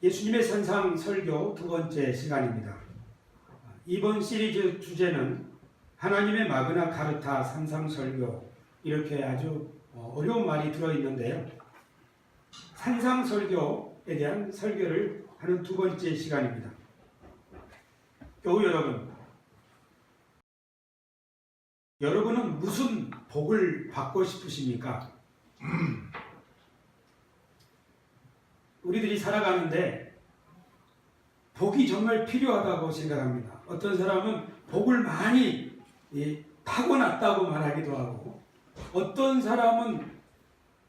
예수님의 산상 설교 두 번째 시간입니다. 이번 시리즈 주제는 하나님의 마그나 카르타 산상 설교 이렇게 아주 어, 어려운 말이 들어 있는데요. 산상 설교에 대한 설교를 하는 두 번째 시간입니다. 교우 여러분, 여러분은 무슨 복을 받고 싶으십니까? 우리들이 살아가는데 복이 정말 필요하다고 생각합니다. 어떤 사람은 복을 많이 예, 타고났다고 말하기도 하고 어떤 사람은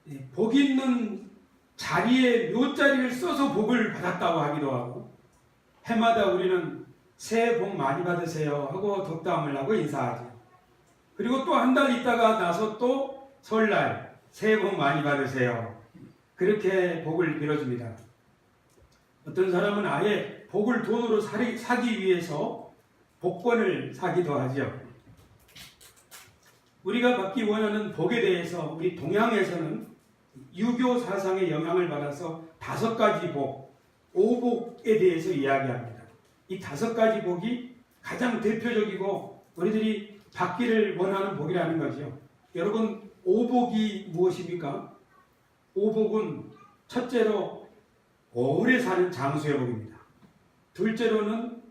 예, 복 있는 자리에 묘자리를 써서 복을 받았다고 하기도 하고 해마다 우리는 새해 복 많이 받으세요 하고 덕담을 하고 인사하죠. 그리고 또 한 달 있다가 나서 또 설날 새해 복 많이 받으세요. 그렇게 복을 빌어줍니다. 어떤 사람은 아예 복을 돈으로 사리, 사기 위해서 복권을 사기도 하죠. 우리가 받기 원하는 복에 대해서 우리 동양에서는 유교 사상의 영향을 받아서 다섯 가지 복, 오복에 대해서 이야기합니다. 이 다섯 가지 복이 가장 대표적이고 우리들이 받기를 원하는 복이라는 거죠. 여러분 오복이 무엇입니까? 오복은 첫째로 오래 사는 장수의 복입니다. 둘째로는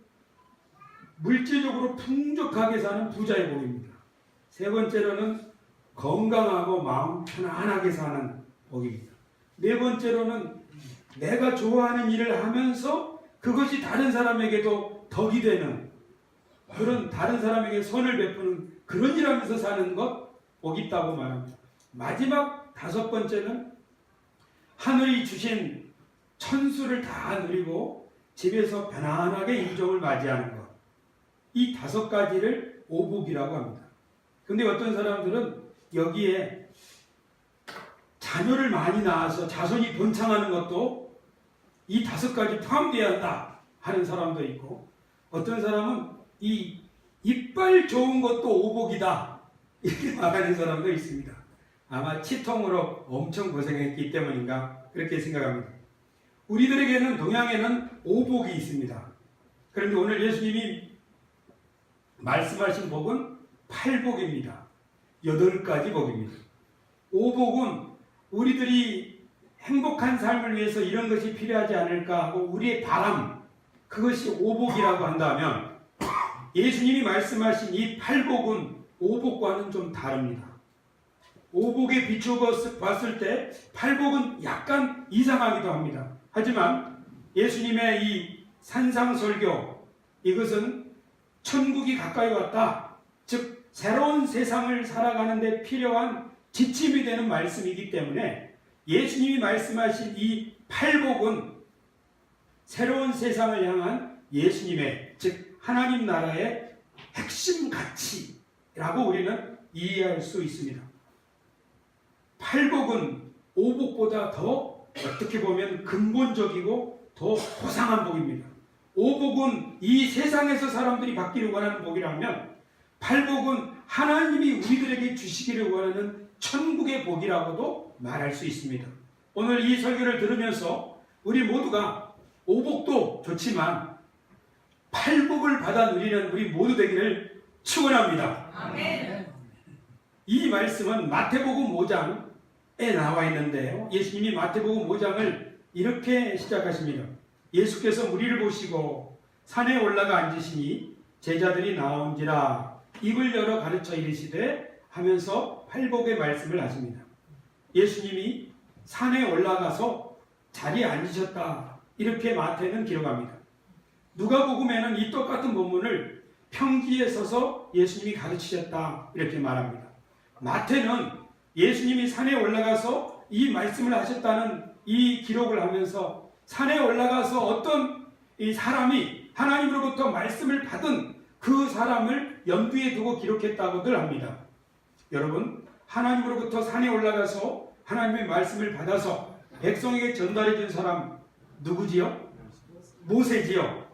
물질적으로 풍족하게 사는 부자의 복입니다. 세 번째로는 건강하고 마음 편안하게 사는 복입니다. 네 번째로는 내가 좋아하는 일을 하면서 그것이 다른 사람에게도 덕이 되는 그런 다른 사람에게 선을 베푸는 그런 일 하면서 사는 것 복이 있다고 말합니다. 마지막 다섯 번째는 하늘이 주신 천수를 다 누리고 집에서 편안하게 인종을 맞이하는 것. 이 다섯 가지를 오복이라고 합니다. 근데 어떤 사람들은 여기에 자녀를 많이 낳아서 자손이 번창하는 것도 이 다섯 가지 포함되어야 한다 하는 사람도 있고 어떤 사람은 이 이빨 좋은 것도 오복이다 이렇게 말하는 사람도 있습니다. 아마 치통으로 엄청 고생했기 때문인가 그렇게 생각합니다. 우리들에게는 동양에는 오복이 있습니다. 그런데 오늘 예수님이 말씀하신 복은 팔복입니다. 여덟 가지 복입니다. 오복은 우리들이 행복한 삶을 위해서 이런 것이 필요하지 않을까 하고 우리의 바람 그것이 오복이라고 한다면 예수님이 말씀하신 이 팔복은 오복과는 좀 다릅니다. 오복에 비추어 봤을 때 팔복은 약간 이상하기도 합니다. 하지만 예수님의 이 산상설교 이것은 천국이 가까이 왔다. 즉 새로운 세상을 살아가는 데 필요한 지침이 되는 말씀이기 때문에 예수님이 말씀하신 이 팔복은 새로운 세상을 향한 예수님의 즉 하나님 나라의 핵심 가치라고 우리는 이해할 수 있습니다. 팔복은 오복보다 더 어떻게 보면 근본적이고 더 고상한 복입니다. 오복은 이 세상에서 사람들이 받기를 원하는 복이라면 팔복은 하나님이 우리들에게 주시기를 원하는 천국의 복이라고도 말할 수 있습니다. 오늘 이 설교를 들으면서 우리 모두가 오복도 좋지만 팔복을 받아 누리는 우리 모두 되기를 축원합니다. 아멘. 이 말씀은 마태복음 5장 에 나와 있는데요. 예수님이 마태복음 5장을 이렇게 시작하십니다. 예수께서 무리를 보시고 산에 올라가 앉으시니 제자들이 나온지라 입을 열어 가르쳐 이르시되 하면서 팔복의 말씀을 하십니다. 예수님이 산에 올라가서 자리에 앉으셨다. 이렇게 마태는 기록합니다. 누가복음에는 이 똑같은 본문을 평지에 서서 예수님이 가르치셨다. 이렇게 말합니다. 마태는 예수님이 산에 올라가서 이 말씀을 하셨다는 이 기록을 하면서 산에 올라가서 어떤 이 사람이 하나님으로부터 말씀을 받은 그 사람을 염두에 두고 기록했다고들 합니다. 여러분, 하나님으로부터 산에 올라가서 하나님의 말씀을 받아서 백성에게 전달해 준 사람 누구지요? 모세지요.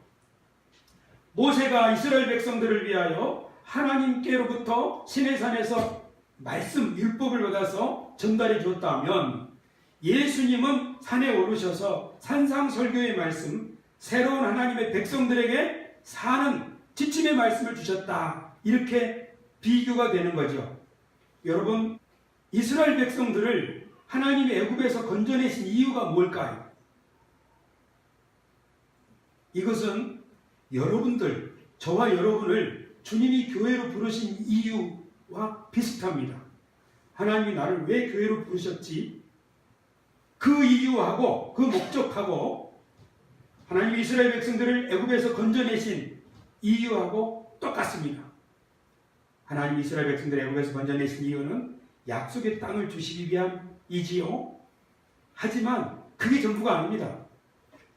모세가 이스라엘 백성들을 위하여 하나님께로부터 시내산에서 말씀 율법을 받아서 전달해 줬다면 예수님은 산에 오르셔서 산상설교의 말씀, 새로운 하나님의 백성들에게 사는 지침의 말씀을 주셨다. 이렇게 비교가 되는 거죠. 여러분, 이스라엘 백성들을 하나님의 애굽에서 건져내신 이유가 뭘까요? 이것은 여러분들, 저와 여러분을 주님이 교회로 부르신 이유 와 비슷합니다. 하나님이 나를 왜 교회로 부르셨지? 그 이유하고 그 목적하고 하나님 이스라엘 백성들을 애굽에서 건져내신 이유하고 똑같습니다. 하나님 이스라엘 백성들을 애굽에서 건져내신 이유는 약속의 땅을 주시기 위함이지요. 하지만 그게 전부가 아닙니다.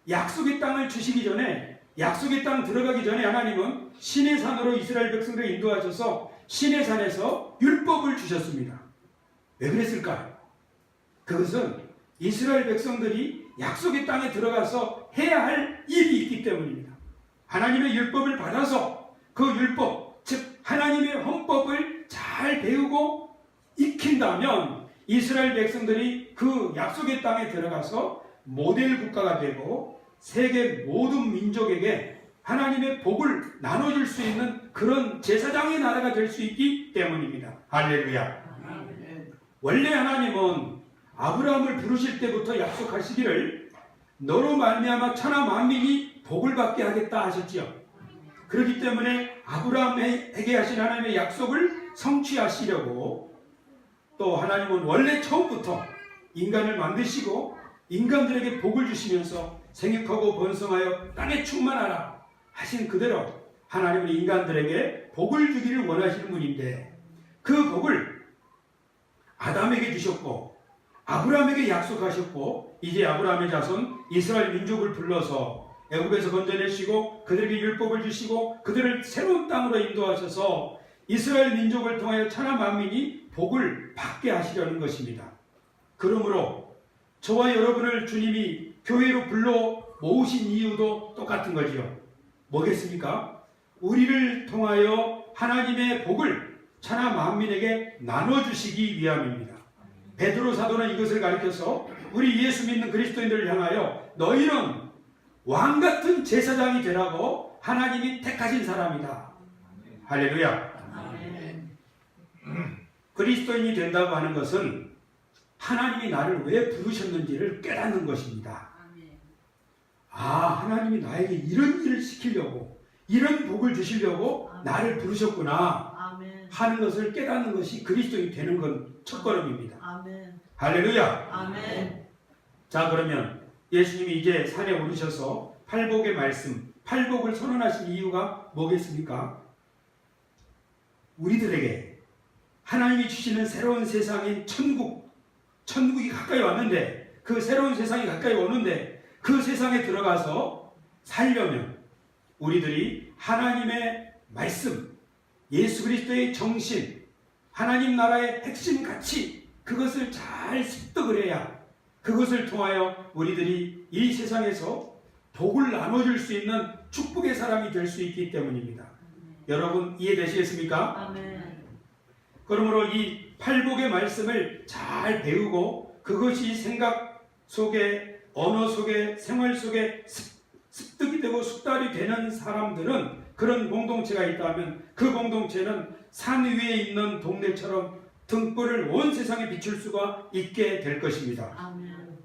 약속의 땅을 주시기 전에 약속의 땅 들어가기 전에 하나님은 신의 산으로 이스라엘 백성들을 인도하셔서 신의 산에서 율법을 주셨습니다. 왜 그랬을까요? 그것은 이스라엘 백성들이 약속의 땅에 들어가서 해야 할 일이 있기 때문입니다. 하나님의 율법을 받아서 그 율법, 즉 하나님의 헌법을 잘 배우고 익힌다면 이스라엘 백성들이 그 약속의 땅에 들어가서 모델 국가가 되고 세계 모든 민족에게 하나님의 복을 나눠줄 수 있는 그런 제사장의 나라가 될 수 있기 때문입니다. 할렐루야. 원래 하나님은 아브라함을 부르실 때부터 약속하시기를 너로 말미암아 천하 만민이 복을 받게 하겠다 하셨지요. 그렇기 때문에 아브라함에게 하신 하나님의 약속을 성취하시려고 또 하나님은 원래 처음부터 인간을 만드시고 인간들에게 복을 주시면서 생육하고 번성하여 땅에 충만하라 하신 그대로 하나님은 인간들에게 복을 주기를 원하시는 분인데 그 복을 아담에게 주셨고 아브라함에게 약속하셨고 이제 아브라함의 자손 이스라엘 민족을 불러서 애굽에서 건져내시고 그들에게 율법을 주시고 그들을 새로운 땅으로 인도하셔서 이스라엘 민족을 통하여 천하 만민이 복을 받게 하시려는 것입니다. 그러므로 저와 여러분을 주님이 교회로 불러 모으신 이유도 똑같은 거지요. 뭐겠습니까? 우리를 통하여 하나님의 복을 천하 만민에게 나눠주시기 위함입니다. 베드로 사도는 이것을 가리켜서 우리 예수 믿는 그리스도인들을 향하여 너희는 왕 같은 제사장이 되라고 하나님이 택하신 사람이다. 할렐루야. 그리스도인이 된다고 하는 것은 하나님이 나를 왜 부르셨는지를 깨닫는 것입니다. 아, 하나님이 나에게 이런 일을 시키려고, 이런 복을 주시려고 나를 부르셨구나 아멘. 하는 것을 깨닫는 것이 그리스도인이 되는 건 첫걸음입니다. 아멘. 할렐루야. 아멘. 자, 그러면 예수님이 이제 산에 오르셔서 팔복의 말씀, 팔복을 선언하신 이유가 뭐겠습니까? 우리들에게 하나님이 주시는 새로운 세상인 천국, 천국이 가까이 왔는데 그 새로운 세상이 가까이 오는데 그 세상에 들어가서 살려면 우리들이 하나님의 말씀, 예수 그리스도의 정신, 하나님 나라의 핵심 가치 그것을 잘 습득을 해야 그것을 통하여 우리들이 이 세상에서 복을 나눠줄 수 있는 축복의 사람이 될 수 있기 때문입니다. 여러분 이해되시겠습니까? 아멘. 그러므로 이 팔복의 말씀을 잘 배우고 그것이 생각 속에 언어 속에 생활 속에 습, 습득이 되고 숙달이 되는 사람들은 그런 공동체가 있다면 그 공동체는 산 위에 있는 동네처럼 등불을 온 세상에 비출 수가 있게 될 것입니다. 아멘.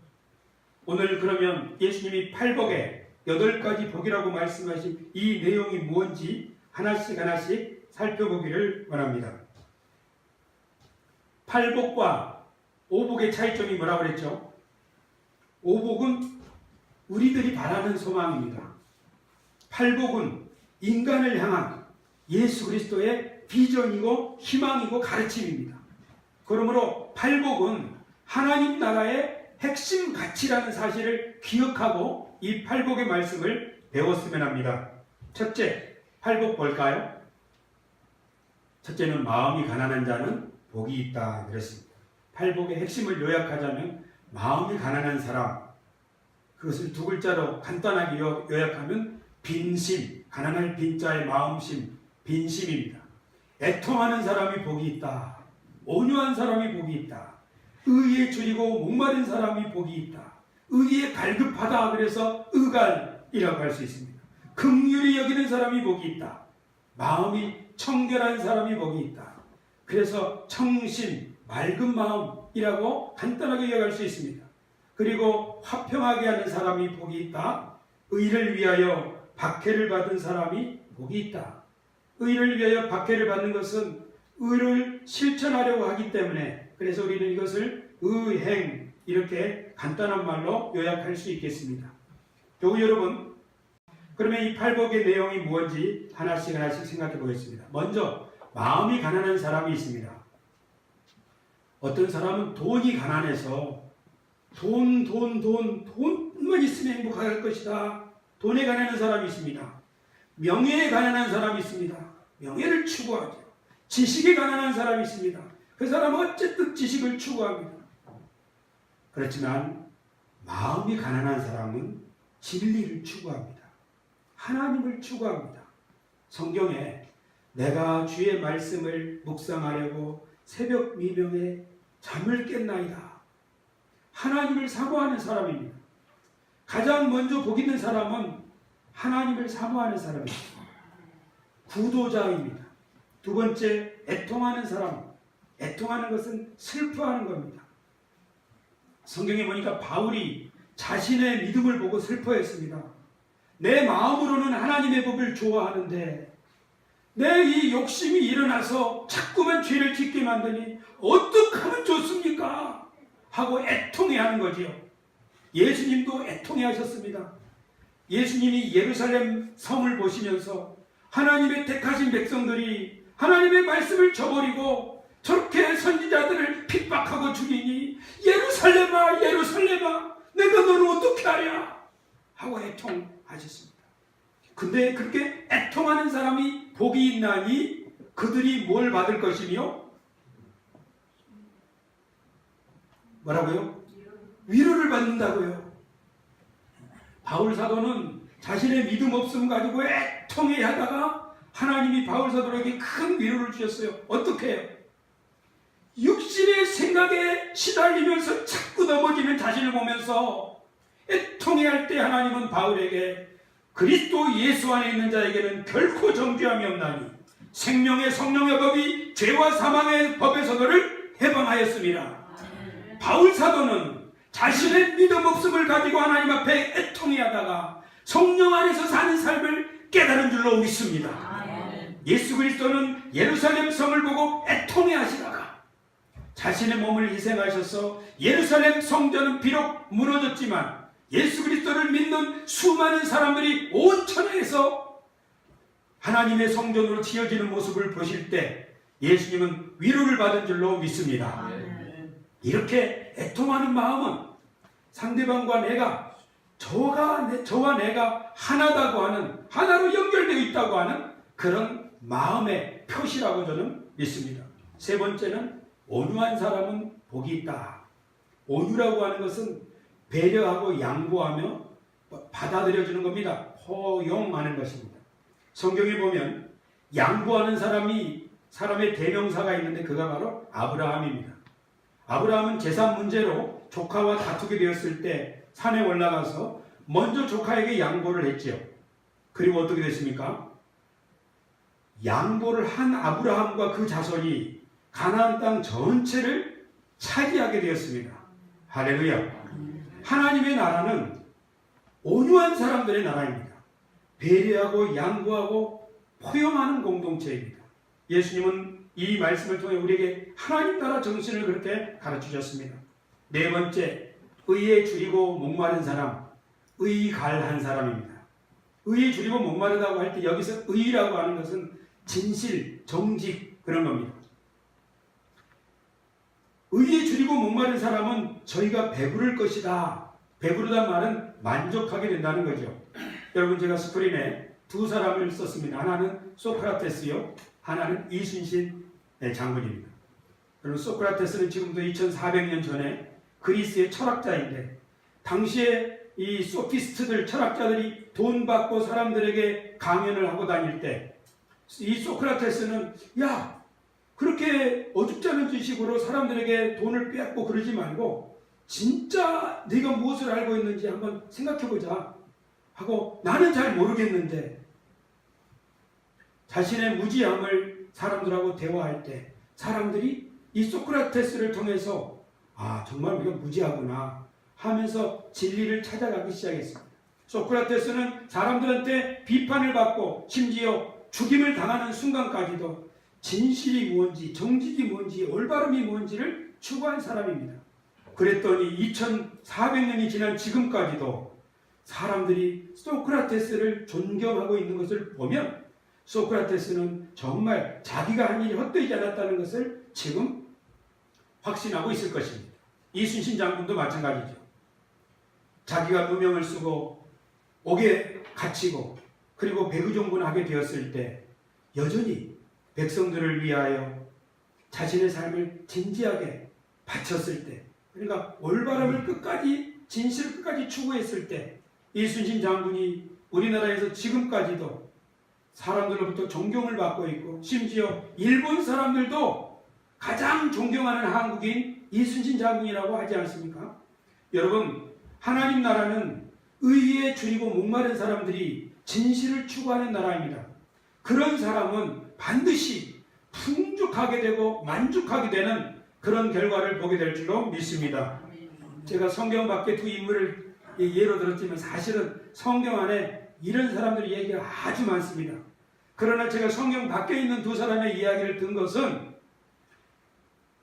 오늘 그러면 예수님이 팔복에 여덟 가지 복이라고 말씀하신 이 내용이 뭔지 하나씩 하나씩 살펴보기를 원합니다. 팔복과 오복의 차이점이 뭐라고 그랬죠? 오복은 우리들이 바라는 소망입니다. 팔복은 인간을 향한 예수 그리스도의 비전이고 희망이고 가르침입니다. 그러므로 팔복은 하나님 나라의 핵심 가치라는 사실을 기억하고 이 팔복의 말씀을 배웠으면 합니다. 첫째, 팔복 볼까요? 첫째는 마음이 가난한 자는 복이 있다 그랬습니다. 팔복의 핵심을 요약하자면 마음이 가난한 사람 그것을 두 글자로 간단하게 요- 요약하면 빈심, 가난할 빈자의 마음심, 빈심입니다. 애통하는 사람이 복이 있다. 온유한 사람이 복이 있다. 의에 줄이고 목마른 사람이 복이 있다. 의에 갈급하다 그래서 의갈이라고 할 수 있습니다. 긍휼히 여기는 사람이 복이 있다. 마음이 청결한 사람이 복이 있다. 그래서 청심, 맑은 마음이라고 간단하게 이야기할 수 있습니다. 그리고 화평하게 하는 사람이 복이 있다. 의를 위하여 박해를 받은 사람이 복이 있다. 의를 위하여 박해를 받는 것은 의를 실천하려고 하기 때문에 그래서 우리는 이것을 의행 이렇게 간단한 말로 요약할 수 있겠습니다. 교우 여러분, 그러면 이 팔복의 내용이 무엇인지 하나씩 하나씩 생각해 보겠습니다. 먼저 마음이 가난한 사람이 있습니다. 어떤 사람은 돈이 가난해서 돈, 돈, 돈, 돈만 있으면 행복할 것이다. 돈에 가난한 사람이 있습니다. 명예에 가난한 사람이 있습니다. 명예를 추구하죠. 지식에 가난한 사람이 있습니다. 그 사람은 어쨌든 지식을 추구합니다. 그렇지만 마음이 가난한 사람은 진리를 추구합니다. 하나님을 추구합니다. 성경에 내가 주의 말씀을 묵상하려고 새벽 미명에 잠을 깼나이다. 하나님을 사모하는 사람입니다. 가장 먼저 복 있는 사람은 하나님을 사모하는 사람입니다. 구도자입니다. 두 번째, 애통하는 사람. 애통하는 것은 슬퍼하는 겁니다. 성경에 보니까 바울이 자신의 믿음을 보고 슬퍼했습니다. 내 마음으로는 하나님의 법을 좋아하는데 내 이 욕심이 일어나서 자꾸만 죄를 짓게 만드니 어떻게 하면 좋습니까? 하고 애통해 하는 거지요. 예수님도 애통해 하셨습니다. 예수님이 예루살렘 성을 보시면서 하나님의 택하신 백성들이 하나님의 말씀을 저버리고 저렇게 선지자들을 핍박하고 죽이니 예루살렘아 예루살렘아 내가 너를 어떻게 하랴 하고 애통하셨습니다. 근데 그렇게 애통하는 사람이 복이 있나니 그들이 뭘 받을 것이며 뭐라고요? 위로를 받는다고요. 바울 사도는 자신의 믿음 없음 가지고 애통해 하다가 하나님이 바울 사도에게 큰 위로를 주셨어요. 어떻게 해요? 육신의 생각에 시달리면서 자꾸 넘어지는 자신을 보면서 애통해 할 때 하나님은 바울에게 그리스도 예수 안에 있는 자에게는 결코 정죄함이 없나니 생명의 성령의 법이 죄와 사망의 법에서 너를 해방하였습니다. 바울 사도는 자신의 믿음 없음을 가지고 하나님 앞에 애통해 하다가 성령 안에서 사는 삶을 깨달은 줄로 믿습니다. 예수 그리스도는 예루살렘 성을 보고 애통해 하시다가 자신의 몸을 희생하셔서 예루살렘 성전은 비록 무너졌지만 예수 그리스도를 믿는 수많은 사람들이 온 천하에서 하나님의 성전으로 지어지는 모습을 보실 때 예수님은 위로를 받은 줄로 믿습니다. 이렇게 애통하는 마음은 상대방과 내가 저가 내- 저와 내가 하나다고 하는 하나로 연결되어 있다고 하는 그런 마음의 표시라고 저는 믿습니다. 세 번째는 온유한 사람은 복이 있다. 온유라고 하는 것은 배려하고 양보하며 받아들여주는 겁니다. 포용하는 것입니다. 성경에 보면 양보하는 사람이 사람의 대명사가 있는데 그가 바로 아브라함입니다. 아브라함은 재산 문제로 조카와 다투게 되었을 때 산에 올라가서 먼저 조카에게 양보를 했지요. 그리고 어떻게 됐습니까? 양보를 한 아브라함과 그 자손이 가나안 땅 전체를 차지하게 되었습니다. 할렐루야. 하나님의 나라는 온유한 사람들의 나라입니다. 배려하고 양보하고 포용하는 공동체입니다. 예수님은 이 말씀을 통해 우리에게 하나님 나라 정신을 그렇게 가르치셨습니다. 네 번째, 의에 줄이고 목마른 사람, 의갈한 사람입니다. 의에 줄이고 목마르다고 할 때 여기서 의라고 하는 것은 진실, 정직 그런 겁니다. 의에 줄이고 목마른 사람은 저희가 배부를 것이다. 배부르단 말은 만족하게 된다는 거죠. 여러분 제가 스크린에 두 사람을 썼습니다. 하나는 소크라테스요. 하나는 이순신 장군입니다. 여러분 소크라테스는 지금부터 2400년 전에 그리스의 철학자인데 당시에 이 소피스트들 철학자들이 돈 받고 사람들에게 강연을 하고 다닐 때 이 소크라테스는 야 그렇게 어줍지 않은 지식으로 사람들에게 돈을 빼앗고 그러지 말고 진짜 네가 무엇을 알고 있는지 한번 생각해 보자 하고 나는 잘 모르겠는데 자신의 무지함을 사람들하고 대화할 때 사람들이 이 소크라테스를 통해서 아 정말 우리가 무지하구나 하면서 진리를 찾아가기 시작했습니다. 소크라테스는 사람들한테 비판을 받고 심지어 죽임을 당하는 순간까지도 진실이 무엇인지 정직이 뭔지 올바름이 뭔지를 추구한 사람입니다. 그랬더니 2400년이 지난 지금까지도 사람들이 소크라테스를 존경하고 있는 것을 보면 소크라테스는 정말 자기가 한 일이 헛되지 않았다는 것을 지금 확신하고 있을 것입니다. 이순신 장군도 마찬가지죠. 자기가 누명을 쓰고 옥에 갇히고 그리고 배구종군을 하게 되었을 때 여전히 백성들을 위하여 자신의 삶을 진지하게 바쳤을 때 그러니까 올바름을 끝까지 진실을 끝까지 추구했을 때 이순신 장군이 우리나라에서 지금까지도 사람들로부터 존경을 받고 있고 심지어 일본 사람들도 가장 존경하는 한국인 이순신 장군이라고 하지 않습니까? 여러분 하나님 나라는 의에 줄이고 목마른 사람들이 진실을 추구하는 나라입니다. 그런 사람은 반드시 풍족하게 되고 만족하게 되는 그런 결과를 보게 될 줄로 믿습니다. 제가 성경 밖에 두 인물을 예로 들었지만 사실은 성경 안에 이런 사람들의 얘기가 아주 많습니다. 그러나 제가 성경 밖에 있는 두 사람의 이야기를 든 것은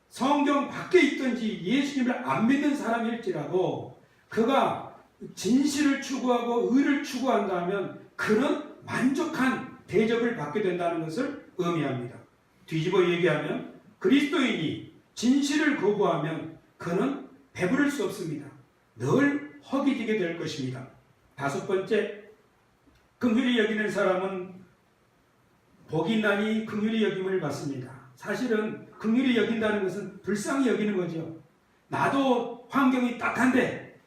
성경 밖에 있든지 예수님을 안 믿는 사람일지라도 그가 진실을 추구하고 의를 추구한다면 그는 만족한 대접을 받게 된다는 것을 의미합니다. 뒤집어 얘기하면 그리스도인이 진실을 거부하면 그는 배부를 수 없습니다. 늘 허기지게 될 것입니다. 다섯 번째, 긍휼히 여기는 사람은 복이 나니 긍휼히 여김을 받습니다. 사실은 긍휼히 여긴다는 것은 불쌍히 여기는 거죠. 나도 환경이 딱한데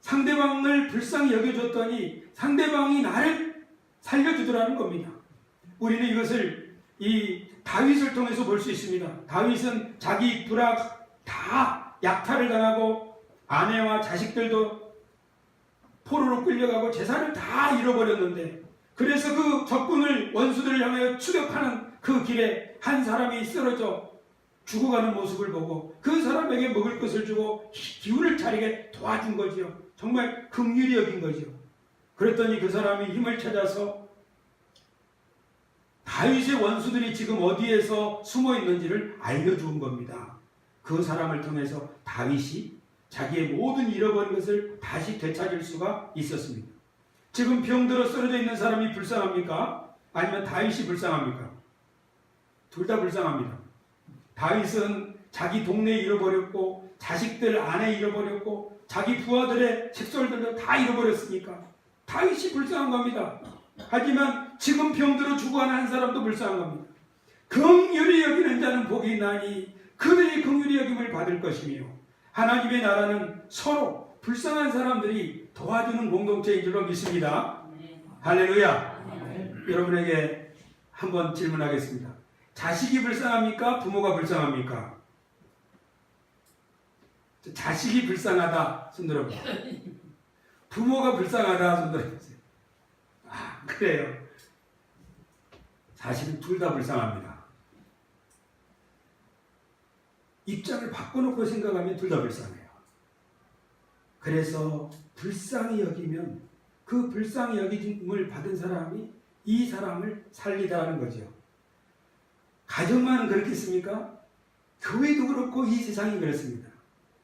상대방을 불쌍히 여겨줬더니 상대방이 나를 살려주더라는 겁니다. 우리는 이것을 이 다윗을 통해서 볼 수 있습니다. 다윗은 자기 불악 다 약탈을 당하고 아내와 자식들도 포로로 끌려가고 재산을 다 잃어버렸는데 그래서 그 적군을 원수들을 향하여 추격하는 그 길에 한 사람이 쓰러져 죽어가는 모습을 보고 그 사람에게 먹을 것을 주고 기운을 차리게 도와준 거지요. 정말 긍휼히 여긴 거죠. 그랬더니 그 사람이 힘을 찾아서 다윗의 원수들이 지금 어디에서 숨어 있는지를 알려준 겁니다. 그 사람을 통해서 다윗이 자기의 모든 잃어버린 것을 다시 되찾을 수가 있었습니다. 지금 병들어 쓰러져 있는 사람이 불쌍합니까? 아니면 다윗이 불쌍합니까? 둘 다 불쌍합니다. 다윗은 자기 동네 잃어버렸고 자식들 아내 잃어버렸고 자기 부하들의 식솔들도 다 잃어버렸으니까 다윗이 불쌍한 겁니다. 하지만 지금 병들어 죽어가는 한 사람도 불쌍한 겁니다. 긍휼히 여기는 자는 복이 나니 그들이 긍휼히 여김을 받을 것이며 하나님의 나라는 서로 불쌍한 사람들이 도와주는 공동체인 줄로 믿습니다. 할렐루야. 여러분에게 한번 질문하겠습니다. 자식이 불쌍합니까? 부모가 불쌍합니까? 자식이 불쌍하다 손 들어봐. 부모가 불쌍하다 손 들어보세요. 아 그래요. 사실은 둘 다 불쌍합니다. 입장을 바꿔놓고 생각하면 둘 다 불쌍해요. 그래서 불쌍히 여기면 그 불쌍히 여김을 받은 사람이 이 사람을 살리다라는 거죠. 가정만 그렇겠습니까? 교회도 그렇고 이 세상이 그렇습니다.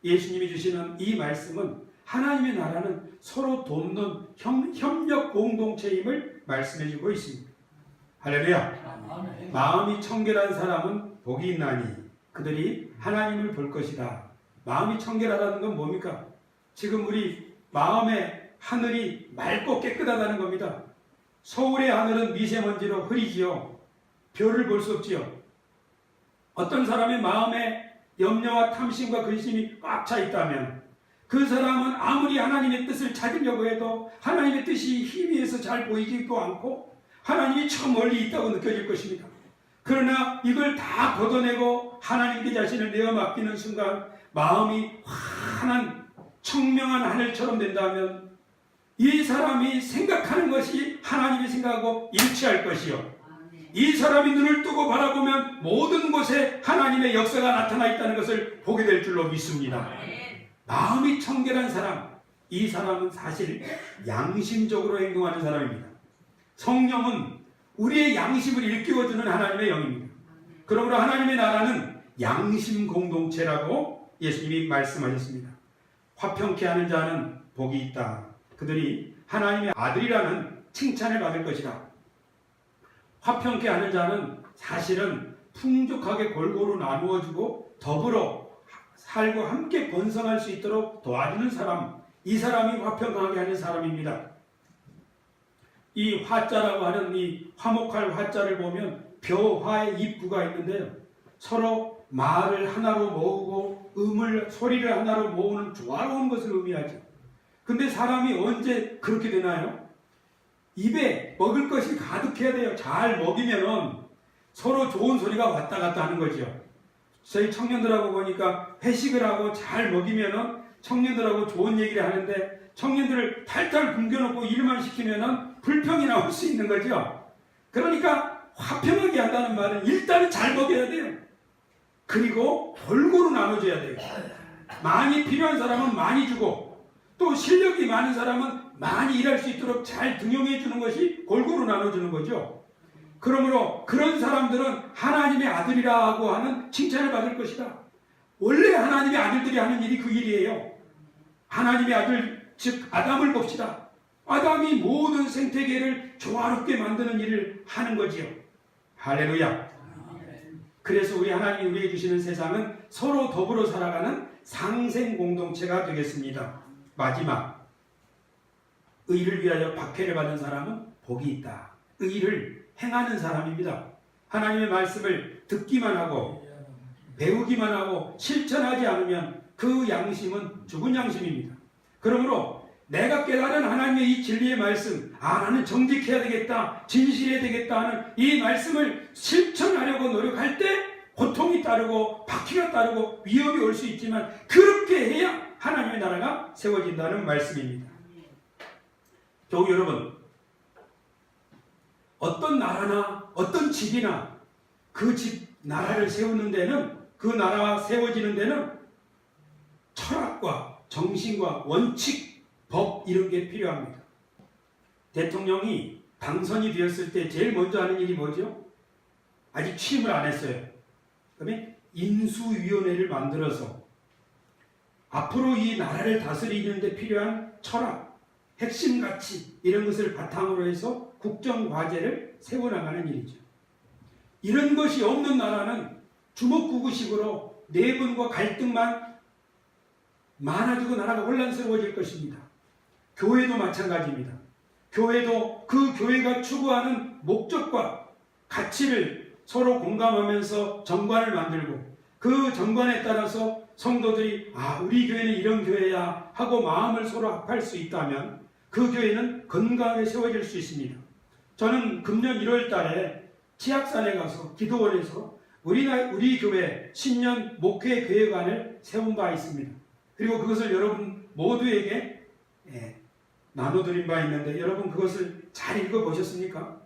예수님이 주시는 이 말씀은 하나님의 나라는 서로 돕는 협, 협력 공동체임을 말씀해주고 있습니다. 할렐루야. 마음이 청결한 사람은 복이 있나니 그들이 하나님을 볼 것이다. 마음이 청결하다는 건 뭡니까? 지금 우리 마음의 하늘이 맑고 깨끗하다는 겁니다. 서울의 하늘은 미세먼지로 흐리지요. 별을 볼 수 없지요. 어떤 사람의 마음에 염려와 탐심과 근심이 꽉 차 있다면 그 사람은 아무리 하나님의 뜻을 찾으려고 해도 하나님의 뜻이 희미해서 잘 보이지도 않고 하나님이 저 멀리 있다고 느껴질 것입니다. 그러나 이걸 다 걷어내고 하나님께 자신을 내어 맡기는 순간 마음이 환한 청명한 하늘처럼 된다면 이 사람이 생각하는 것이 하나님이 생각하고 일치할 것이요. 이 사람이 눈을 뜨고 바라보면 모든 곳에 하나님의 역사가 나타나 있다는 것을 보게 될 줄로 믿습니다. 마음이 청결한 사람, 이 사람은 사실 양심적으로 행동하는 사람입니다. 성령은 우리의 양심을 일깨워주는 하나님의 영입니다. 그러므로 하나님의 나라는 양심 공동체라고 예수님이 말씀하셨습니다. 화평케 하는 자는 복이 있다. 그들이 하나님의 아들이라는 칭찬을 받을 것이다. 화평케 하는 자는 사실은 풍족하게 골고루 나누어주고 더불어 살고 함께 번성할 수 있도록 도와주는 사람, 이 사람이 화평하게 하는 사람입니다. 이 화자라고 하는 이 화목할 화자를 보면 벼화의 입구가 있는데요. 서로 말을 하나로 모으고 음을 소리를 하나로 모으는 조화로운 것을 의미하죠. 근데 사람이 언제 그렇게 되나요? 입에 먹을 것이 가득해야 돼요. 잘 먹이면은 서로 좋은 소리가 왔다 갔다 하는 거죠. 저희 청년들하고 보니까 회식을 하고 잘 먹이면은 청년들하고 좋은 얘기를 하는데 청년들을 탈탈 굶겨놓고 일만 시키면은 불평이 나올 수 있는 거죠. 그러니까 한다는 말은 일단은 잘 먹여야 돼요. 그리고 골고루 나눠줘야 돼요. 많이 필요한 사람은 많이 주고 또 실력이 많은 사람은 많이 일할 수 있도록 잘 등용해 주는 것이 골고루 나눠주는 거죠. 그러므로 그런 사람들은 하나님의 아들이라고 하는 칭찬을 받을 것이다. 원래 하나님의 아들들이 하는 일이 그 일이에요. 하나님의 아들, 즉 아담을 봅시다. 아담이 모든 생태계를 조화롭게 만드는 일을 하는 거지요. 할렐루야. 그래서 우리 하나님이 우리에게 주시는 세상은 서로 더불어 살아가는 상생 공동체가 되겠습니다. 마지막 의를 위하여 박해를 받은 사람은 복이 있다. 의를 행하는 사람입니다. 하나님의 말씀을 듣기만 하고 배우기만 하고 실천하지 않으면 그 양심은 죽은 양심입니다. 그러므로 내가 깨달은 하나님의 이 진리의 말씀, 아, 나는 정직해야 되겠다, 진실해야 되겠다 하는 이 말씀을 실천하려고 노력할 때 고통이 따르고 바퀴가 따르고 위험이 올 수 있지만 그렇게 해야 하나님의 나라가 세워진다는 말씀입니다. 교우 여러분, 어떤 나라나 어떤 집이나 그 집 나라를 세우는 데는 그 나라가 세워지는 데는 철학과 정신과 원칙, 법 이런 게 필요합니다. 대통령이 당선이 되었을 때 제일 먼저 하는 일이 뭐죠? 아직 취임을 안 했어요. 그다음에 인수위원회를 만들어서 앞으로 이 나라를 다스리는 데 필요한 철학, 핵심 가치 이런 것을 바탕으로 해서 국정 과제를 세워나가는 일이죠. 이런 것이 없는 나라는 주먹구구식으로 내분과 갈등만 많아지고 나라가 혼란스러워질 것입니다. 교회도 마찬가지입니다. 교회도 그 교회가 추구하는 목적과 가치를 서로 공감하면서 정관을 만들고 그 정관에 따라서 성도들이 아 우리 교회는 이런 교회야 하고 마음을 서로 합할 수 있다면 그 교회는 건강하게 세워질 수 있습니다. 저는 금년 1월 달에 치악산에 가서 기도원에서 우리, 나, 우리 교회 신년 목회 계획안을 세운 바 있습니다. 그리고 그것을 여러분 모두에게 예, 나눠드린 바 있는데 여러분 그것을 잘 읽어보셨습니까?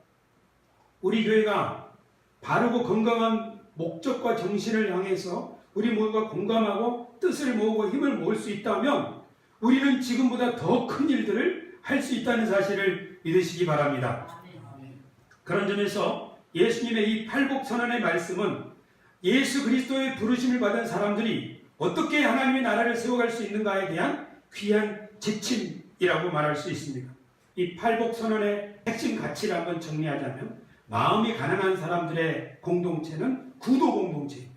우리 교회가 바르고 건강한 목적과 정신을 향해서 우리 모두가 공감하고 뜻을 모으고 힘을 모을 수 있다면 우리는 지금보다 더 큰 일들을 할 수 있다는 사실을 믿으시기 바랍니다. 그런 점에서 예수님의 이 팔복 선언의 말씀은 예수 그리스도의 부르심을 받은 사람들이 어떻게 하나님의 나라를 세워갈 수 있는가에 대한 귀한 지침 이라고 말할 수 있습니다. 이 팔복 선언의 핵심 가치를 한번 정리하자면 마음이 가난한 사람들의 공동체는 구도 공동체입니다.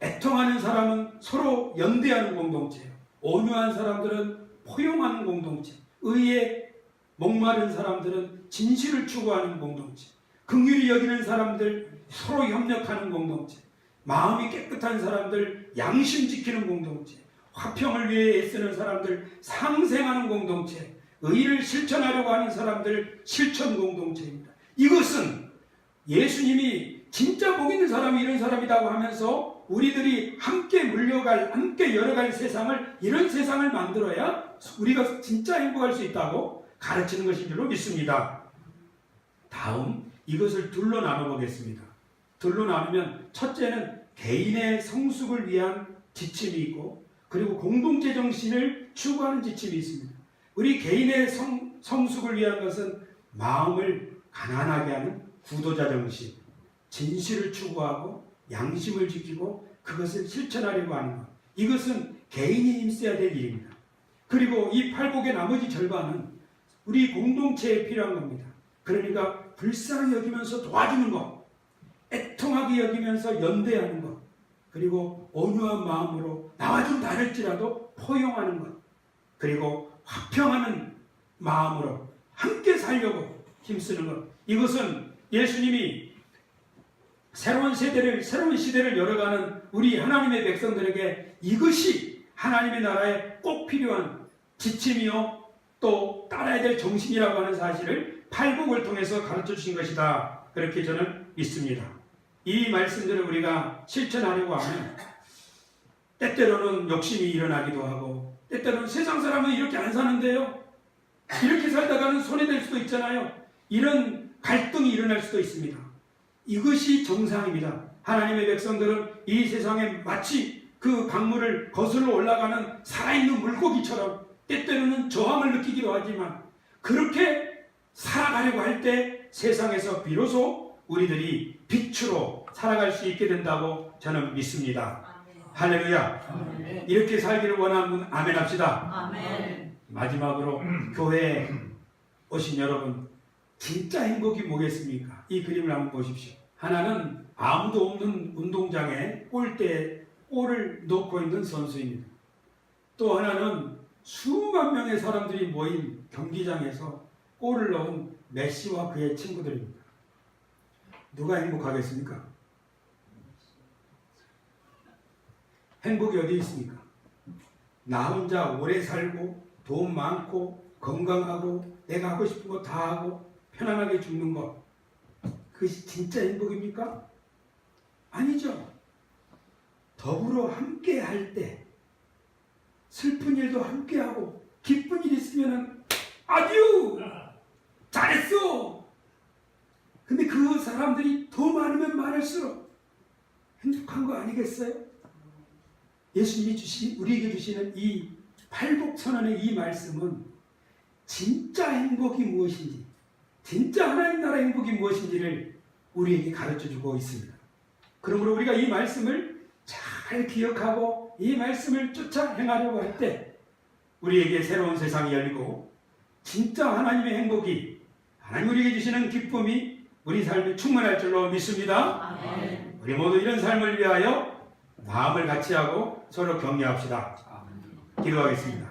애통하는 사람은 서로 연대하는 공동체예요. 온유한 사람들은 포용하는 공동체. 의에 목마른 사람들은 진실을 추구하는 공동체. 긍휼히 여기는 사람들 서로 협력하는 공동체. 마음이 깨끗한 사람들 양심 지키는 공동체. 화평을 위해 애쓰는 사람들 상생하는 공동체. 의를 실천하려고 하는 사람들 실천 공동체입니다. 이것은 예수님이 진짜 복 있는 사람이 이런 사람이라고 하면서 우리들이 함께 물려갈, 함께 열어갈 세상을 이런 세상을 만들어야 우리가 진짜 행복할 수 있다고 가르치는 것인 줄로 믿습니다. 다음 이것을 둘로 나눠보겠습니다. 둘로 나누면 첫째는 개인의 성숙을 위한 지침이 있고 그리고 공동체 정신을 추구하는 지침이 있습니다. 우리 개인의 성, 성숙을 위한 것은 마음을 가난하게 하는 구도자 정신, 진실을 추구하고 양심을 지키고 그것을 실천하려고 하는 것. 이것은 개인이 힘써야 될 일입니다. 그리고 이 팔복의 나머지 절반은 우리 공동체에 필요한 겁니다. 그러니까 불쌍히 여기면서 도와주는 것, 애통하게 여기면서 연대하는 것, 그리고 온유한 마음으로 나와 좀 다를지라도 포용하는 것, 그리고 화평하는 마음으로 함께 살려고 힘쓰는 것. 이것은 예수님이 새로운 세대를, 새로운 시대를 열어가는 우리 하나님의 백성들에게 이것이 하나님의 나라에 꼭 필요한 지침이요, 또 따라야 될 정신이라고 하는 사실을 팔복을 통해서 가르쳐 주신 것이다. 그렇게 저는 믿습니다. 이 말씀들을 우리가 실천하려고 하면 때때로는 욕심이 일어나기도 하고 때때로는 세상 사람은 이렇게 안 사는데요. 이렇게 살다가는 손해될 수도 있잖아요. 이런 갈등이 일어날 수도 있습니다. 이것이 정상입니다. 하나님의 백성들은 이 세상에 마치 그 강물을 거슬러 올라가는 살아있는 물고기처럼 때때로는 저항을 느끼기도 하지만 그렇게 살아가려고 할 때 세상에서 비로소 우리들이 빛으로 살아갈 수 있게 된다고 저는 믿습니다. 할렐루야. 이렇게 살기를 원하는 분 아멘 합시다. 아멘. 마지막으로 교회에 오신 여러분 진짜 행복이 뭐겠습니까? 이 그림을 한번 보십시오. 하나는 아무도 없는 운동장에 골대에 골을 놓고 있는 선수입니다. 또 하나는 수만 명의 사람들이 모인 경기장에서 골을 넣은 메시와 그의 친구들입니다. 누가 행복하겠습니까? 행복이 어디 있습니까? 나 혼자 오래 살고 돈 많고 건강하고 내가 하고 싶은 거 다 하고 편안하게 죽는 것 그것이 진짜 행복입니까? 아니죠. 더불어 함께 할 때 슬픈 일도 함께 하고 기쁜 일 있으면은 아듀 잘했어. 근데 그 사람들이 더 많으면 많을수록 행복한 거 아니겠어요? 예수님이 주신 우리에게 주시는 이 팔복 선언의 이 말씀은 진짜 행복이 무엇인지, 진짜 하나님 나라 행복이 무엇인지를 우리에게 가르쳐 주고 있습니다. 그러므로 우리가 이 말씀을 잘 기억하고 이 말씀을 쫓아 행하려고 할 때 우리에게 새로운 세상이 열리고 진짜 하나님의 행복이 하나님 우리에게 주시는 기쁨이 우리 삶에 충만할 줄로 믿습니다. 아멘. 우리 모두 이런 삶을 위하여 마음을 같이 하고 서로 격려합시다. 기도하겠습니다.